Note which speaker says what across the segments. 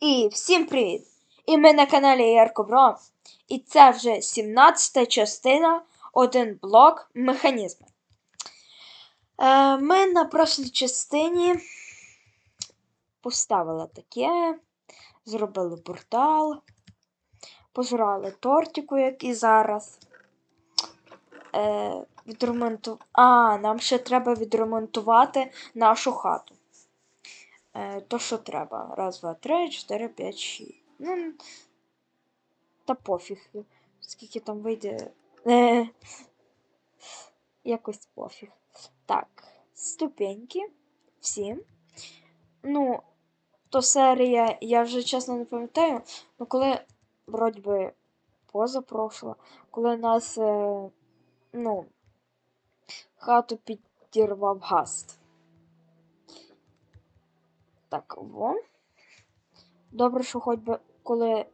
Speaker 1: І всім привіт! І ми на каналі Ярко Бро. І це вже 17 частина, один блок механізми. Е, ми на прошлій частині поставили таке, зробили портал, пожрали тортику, як і зараз. Е, відремонту... А, нам ще треба відремонтувати нашу хату. Е, то, що треба. Раз, два, три, чотири, п'ять, шість. Ну, та пофіг. Скільки там вийде. Е, якось пофіг. Так, ступеньки. Всі. Ну, то серія, я вже чесно не пам'ятаю, ну коли, вроді би, позапрошло, коли нас, е, ну, хату підірвав гаст. Так, во. Добре, що хоч би коли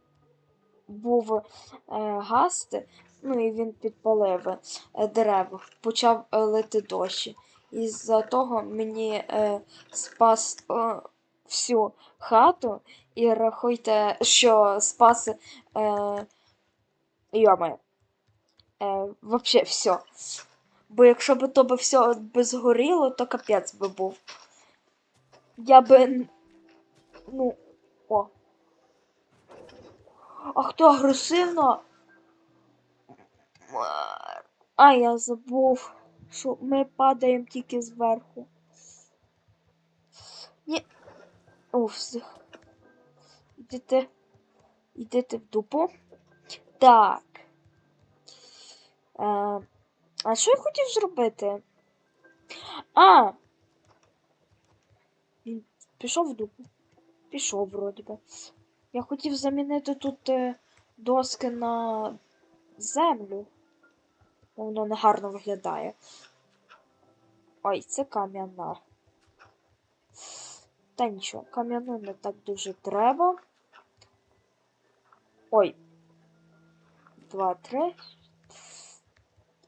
Speaker 1: був е, гаст, ну і він підпалив е, дерева, почав е, лити дощ. І з-за того мені е, спас е, всю хату і рахуйте, що спас е, йоме. Е, вообще все. Бо якщо б то все би згоріло, то капець би був. Я би. Ну. О. А хто агресивно? А, я забув, що ми падаємо тільки зверху. Ні. Уф. Ідете. Ідете в дупу. Так. Е, а що я хотів зробити? А! Він пішов в дупу. Пішов, вроді би. Я хотів замінити тут е, доски на землю. Воно не гарно виглядає. Ой, це кам'яна. Та нічого, кам'яну не так дуже треба. Ой. Два, три.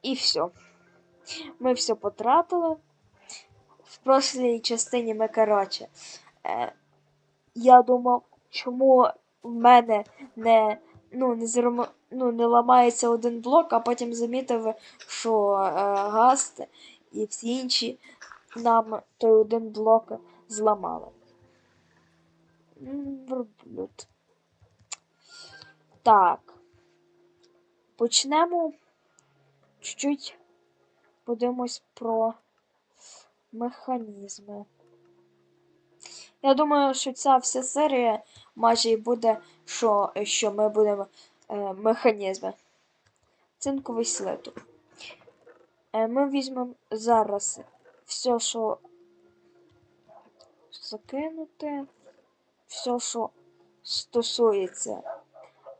Speaker 1: І все. Ми все потратили. В прошлій частині ми, коротше, е, я думав, чому в мене не ну, не, зром... ну, не ламається один блок, а потім замітив, що е, гаст і всі інші нам той один блок зламали. Так. Почнемо чуть-чуть подивимось про механізми. Я думаю, що ця вся серія майже і буде, що що ми будемо е, механізми. Цинковий слиток. Е, ми візьмемо зараз все, що закинути, все, що стосується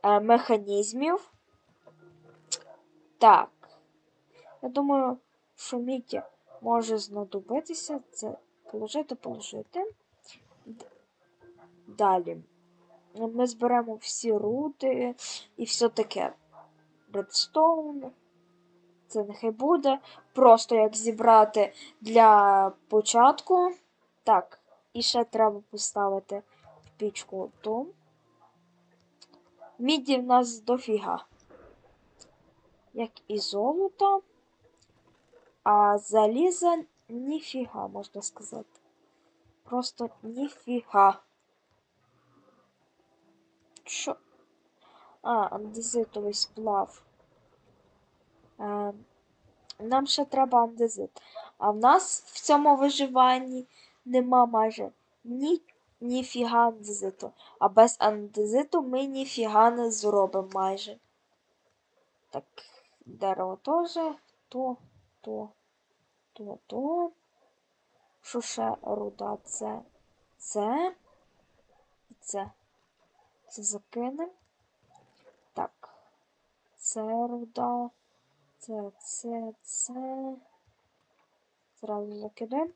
Speaker 1: е, механізмів. Так. Я думаю, що Міті може знадобитися це положити, положити. Далі. Ми зберемо всі рути і все таке. Редстоун. Це нехай буде. Просто як зібрати для початку. Так, і ще треба поставити в пічку ту. Міді в нас дофіга. Як і золото. А заліза ніфіга, можна сказати. Просто ніфіга. Що? А, андезитовий сплав. Е, нам ще треба андезит. А в нас в цьому виживанні нема майже ні, ніфіга андезиту. А без андезиту ми ніфіга не зробимо майже. Так, дерево теж. То, то, то, то. Що ще руда? Це, це і це. Це закинемо. Так. Це руда. Це, це, це. Зразу закидаємо.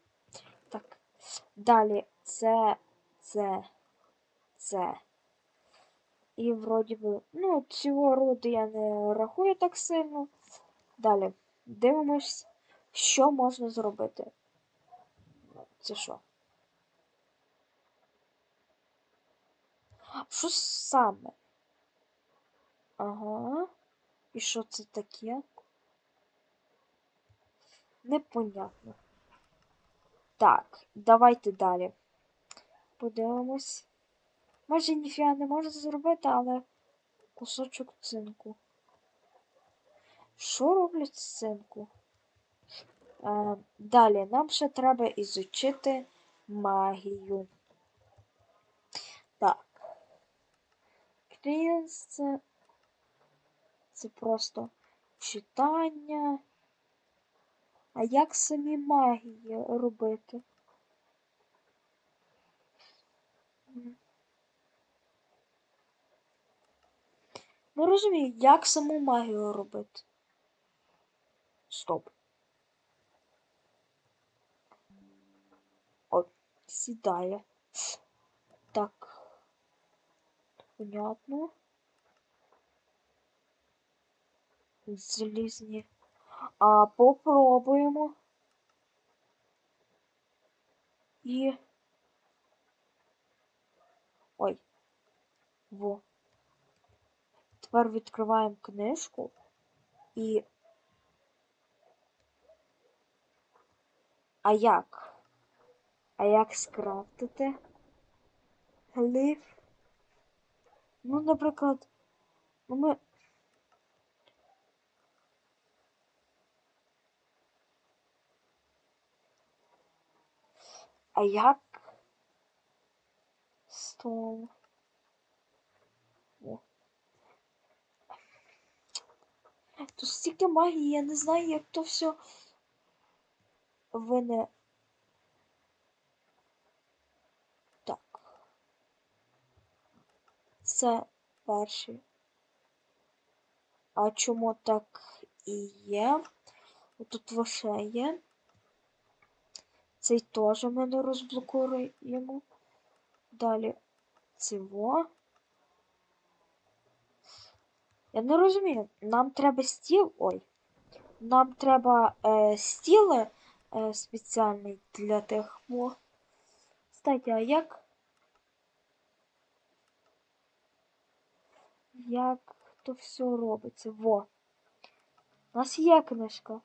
Speaker 1: Так. Далі це, це, це. І вроді би, ну, цього роду я не рахую так сильно. Далі. Дивимось, що можна зробити. Це що? Що саме? Ага. І що це таке? Непонятно. Так, давайте далі. Подивимось. Може, ніфіга не можу зробити, але кусочок цинку. Що роблять з цинку? Е, далі, нам ще треба ізучити магію. Так. Крінс це, це просто читання. А як самі магії робити? Не розумію, як саму магію робити. Стоп. О, сідає. Понятно. Залізні. А попробуємо. І. Ой. Во. Тепер відкриваємо книжку і. А як? А як скрафтити? Глиф? Ну, наприклад, ну ми. А як? Стол. Тут стільки магії, я не знаю, як то все вине. Це перший. А чому так і є? Тут лише є. Цей теж ми не розблокуємо. Далі цього. Я не розумію. Нам треба стіл. Ой. Нам треба е, стіл е, спеціальний для тих. Во. Кстати, а як? Як то все робиться? Во. У нас є книжка.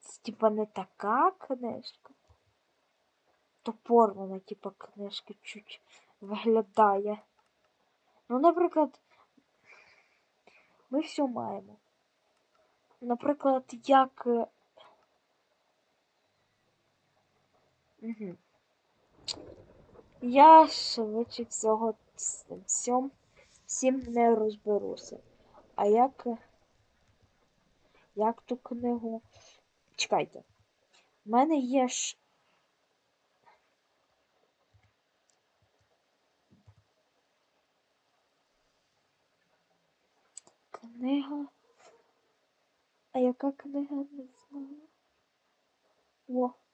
Speaker 1: Це типа не така книжка. Топор вона, типа, книжки чуть виглядає. Ну, наприклад, ми все маємо. Наприклад, як. Угу. Я швидше всього всьом всім не розберуся. А як. Як ту книгу? Чекайте. У мене є ж. Книга. А яка книга не знаю? О.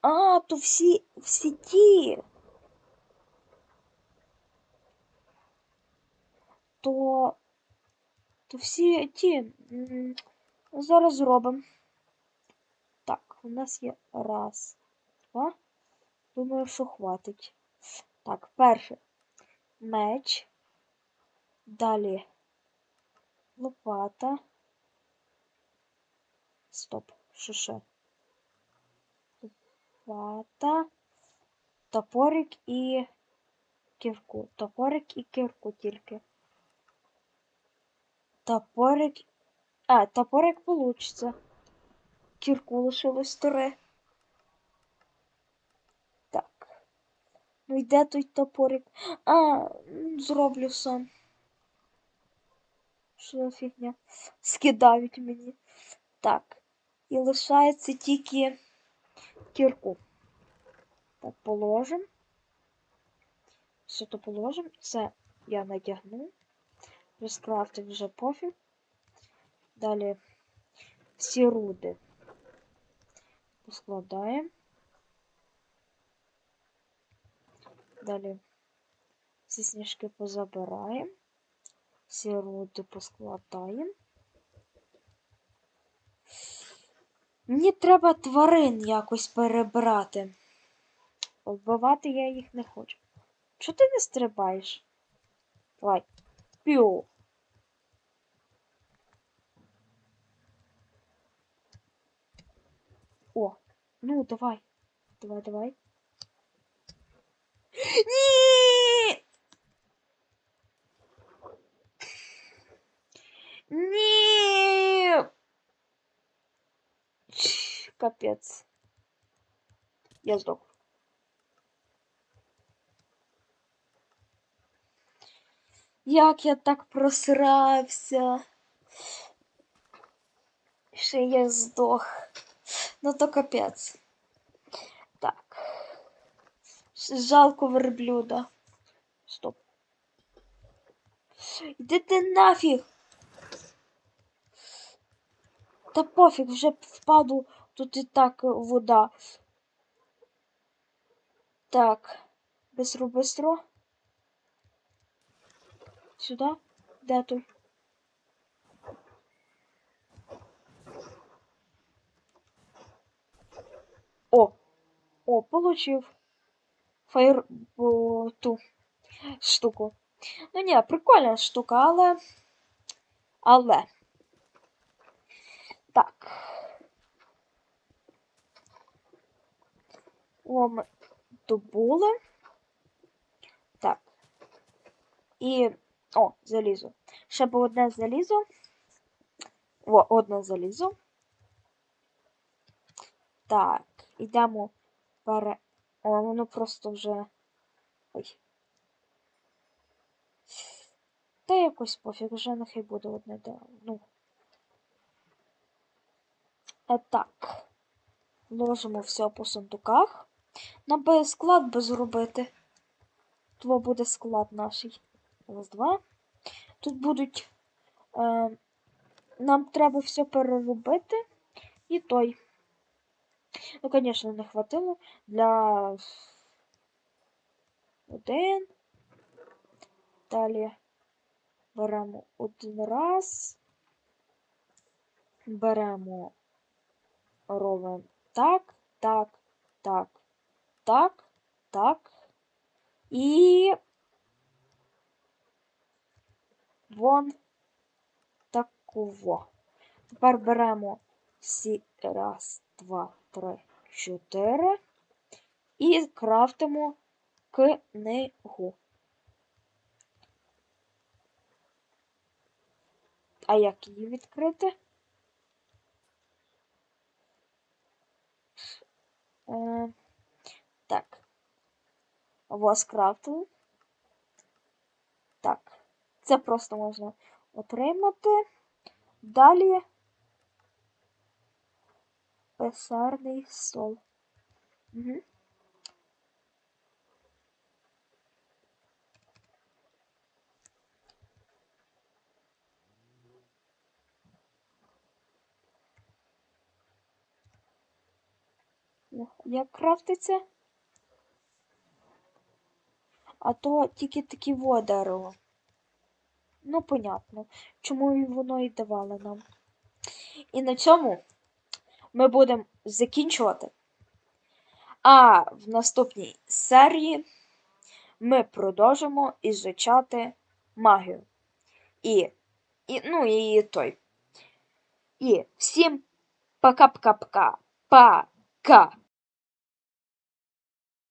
Speaker 1: А, то всі всі ті. То. То всі ті. Зараз зробимо. Так, у нас є раз, два. Думаю, що хватить. Так, перше. Меч. Далі лопата. Стоп, що ще? Лопата. Топорик і кірку. Топорик і кірку тільки. Топорик. А, топорик получится. Кірку лишилось три. Так. Ну йде той топорик. А, зроблю сам. Що за фігня? Скидають мені. Так. І лишається тільки кірку. Так, положимо. Все то положимо. Це я надягну. Розкрафтив вже пофіг. Далі всі руди поскладаємо. Далі всі сніжки позабираємо. Всі руди поскладаємо. Мені треба тварин якось перебрати. Вбивати я їх не хочу. Чого ти не стрибаєш? Давай. Піу. О, ну давай. Давай, давай. Ні! Ні! Чш, Капець. Я здох. Як я так просрався. Ще я здох. Ну то капець. Так. Жалко верблюда. Стоп. Іди ти нафіг. Та пофіг, вже впаду, тут і так вода. Так. Бистро, бистро. Сюда? Де той? О! О, получив. Фаєр ту штуку. Ну ні, прикольна штука, але. Але. Так. Ми добули. Так. І. О, залізо. Ще було одне залізо. О, одне залізо. Так, ідемо пере. О, воно просто вже. Ой. Та якось пофіг, вже нехай буде одне дерево. Ну. Е, так. Ложимо все по сундуках. Нам би склад би зробити. Тво буде склад наш. Раз, два. Тут будуть. Е, нам треба все переробити. І той. Ну, звісно, не хватило для один. Далі беремо один раз. Беремо робимо так, так, так, так, так. І вон такого. Тепер беремо всі раз, два, три, чотири і крафтимо книгу. А як її відкрити? Е, так. Вас крафтили. Так. Це просто можна отримати. Далі писарний стол. Угу. Як крафтиться? А то тільки такі во дерево. Ну, понятно, чому воно і давало нам. І на цьому ми будемо закінчувати. А в наступній серії ми продовжимо ізучати магію. І, і ну, і той. І всім пока-пока-пока. Пока.